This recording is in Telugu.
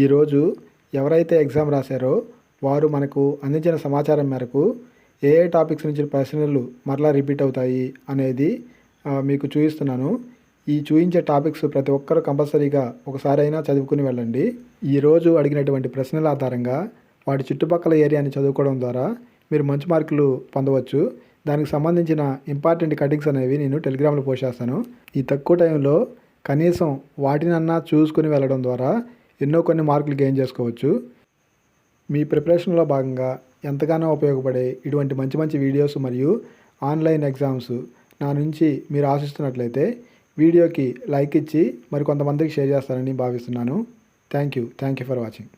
ఈరోజు ఎవరైతే ఎగ్జామ్ రాశారో వారు మనకు అందించిన సమాచారం మేరకు ఏ ఏ టాపిక్స్ నుంచి ప్రశ్నలు మరలా రిపీట్ అవుతాయి అనేది మీకు చూపిస్తున్నాను ఈ చూపించే టాపిక్స్ ప్రతి ఒక్కరూ కంపల్సరీగా ఒకసారి అయినా చదువుకుని వెళ్ళండి. ఈరోజు అడిగినటువంటి ప్రశ్నల ఆధారంగా వాటి చుట్టుపక్కల ఏరియాని చదువుకోవడం ద్వారా మీరు మంచి మార్కులు పొందవచ్చు. దానికి సంబంధించిన ఇంపార్టెంట్ కటింగ్స్ అనేవి నేను టెలిగ్రామ్లో పోస్ట్ చేస్తాను. ఈ తక్కువ టైంలో కనీసం వాటినన్నా చూసుకుని వెళ్ళడం ద్వారా ఎన్నో కొన్ని మార్కులు గెయిన్ చేసుకోవచ్చు. మీ ప్రిపరేషన్లో భాగంగా ఎంతగానో ఉపయోగపడే ఇటువంటి మంచి మంచి వీడియోస్ మరియు ఆన్లైన్ ఎగ్జామ్స్ నా నుంచి మీరు ఆశిస్తున్నట్లయితే వీడియోకి లైక్ ఇచ్చి మరి కొంతమందికి షేర్ చేస్తారని భావిస్తున్నాను. Thank you thank you for watching